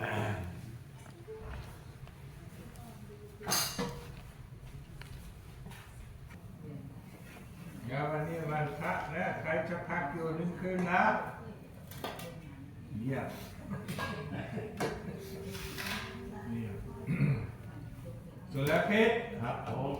เดี๋ยาวันนี้วันพระนะใครจะพักอยู่หนึ่งคืนนะเยี่ยนี่ยมสุรเพชรครับผม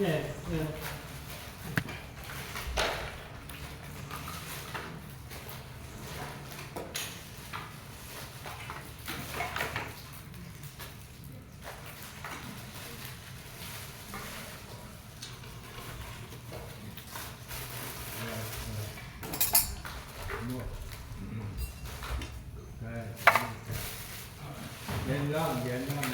เย้เออ นวดใช่เย็นร่างเย็นร่าง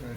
เออ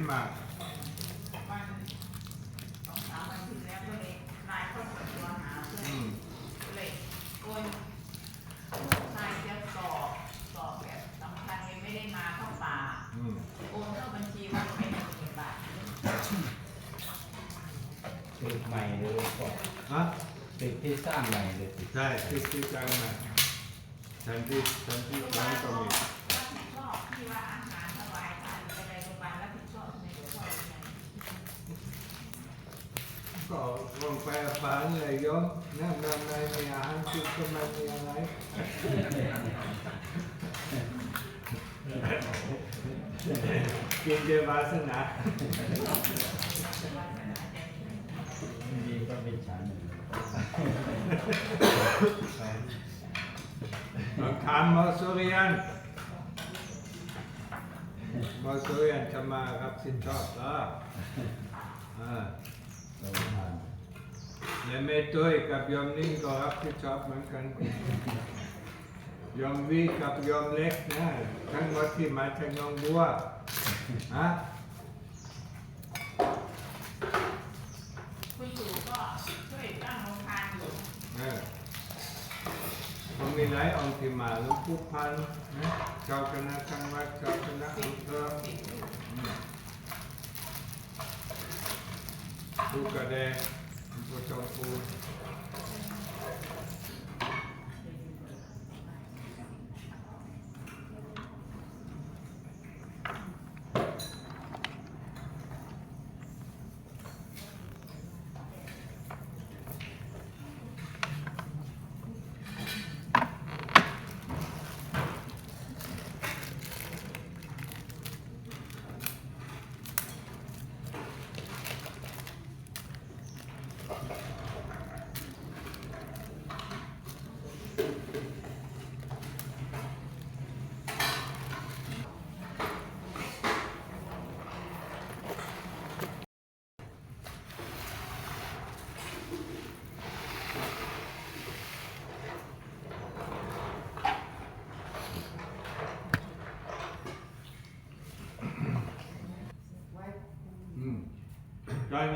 งหมื่นบาทตึกใหม่เลยก็ฮะตึกที่สร้างใหม่เลย ใช่ที่ที่กลางมาชั้นที่ชั้นที่รงพกลางยาก็บาลมีรับผิดชอบที่ว่าอาหารถวายทานอะไรโรงพยาบาลรับผิดชอบในหลวงพ่อยังไง ก็ลงไปฟังเลยโยมนั่งนำในมีอาหารกินก็ไม่มีอะไรกินเจวาสนามีก็เป็นชั้นลองถามหมอสุริยันหมอสุริยันจะมารับผิดชอบเหร ออ่าเราทานและแม่ตุ้ยกับโยมนิ่งก็รับผิดชอบเหมือนกันโยมวีกับโยมเล็กนะทั้งหมดที่มาจากหนองบัวฮะคุณสู่ก็ช่วยตั้งโรงทานอยู่เออผมมีหลายองค์ที่มาหลวงปู่พันธ์นะเจ้าคณะจังหวัดเจ้าคณะอำเภอ อืมผู้ก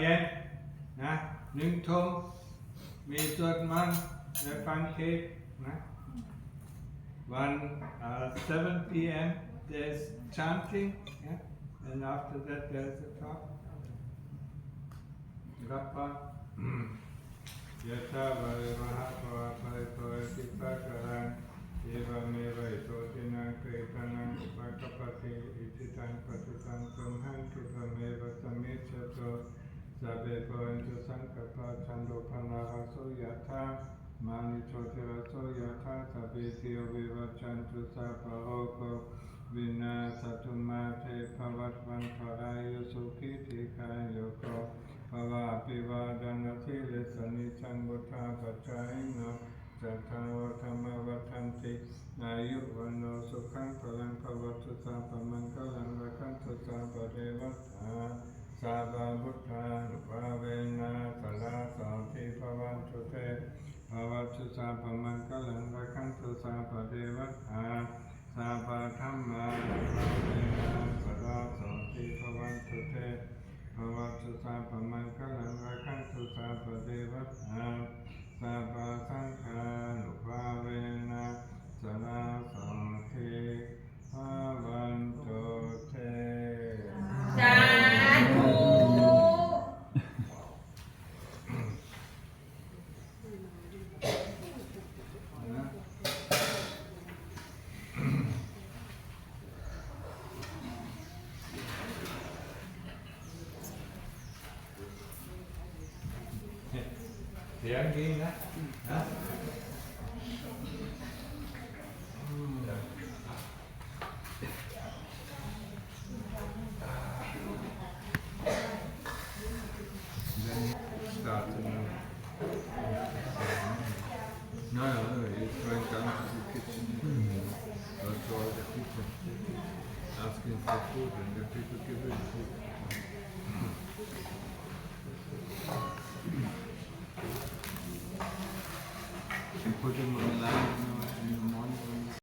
เย็นนะหนึ่งทุ่มมีสวดมนต์และฟังเทศน์นะวัน 7 p.m. there's chanting yeah? and after that there's a talk รับปะยะถาวะริวหะภวะปะริโตติปะกะรังเอวเมวะอิโตตินังเกตันังอุปกปปติอิทิตังปฏิตังตุมหังคิปะเมวะสมิจฉโต สัพเพโพนตุสังกปะชันโดปนะหะโสยะถามานิโชติระโสยะถาสัพพิติโยวิวัจจันตุสัพพะโรโควินาศตุมาเทภวัตวันตรายสุขิธิกายโยโกภวะปิวาดานาทิเลสนิจังบุทธาปัจจายโนจัตตาวธรรมวัฏันติอายุวันโนสุขังพลังภวัตุสาปมังคลังรักันตุสาปเทวตา สาบาบุทธานุภาเวนะสลาสาธิภวันตุเตภวัตุสาปมังคลังรักันตุสาปเทวตาสาปธรรมานุภาเวนะสลาสาธิภวันตุเตภวัตุสาปมังคลังราคันตุสาปเดวัตถาสาปสังฆานุภาเวนะสนาสังเทภาวันตุเต สาธุ นะ เสียงดีนะนะ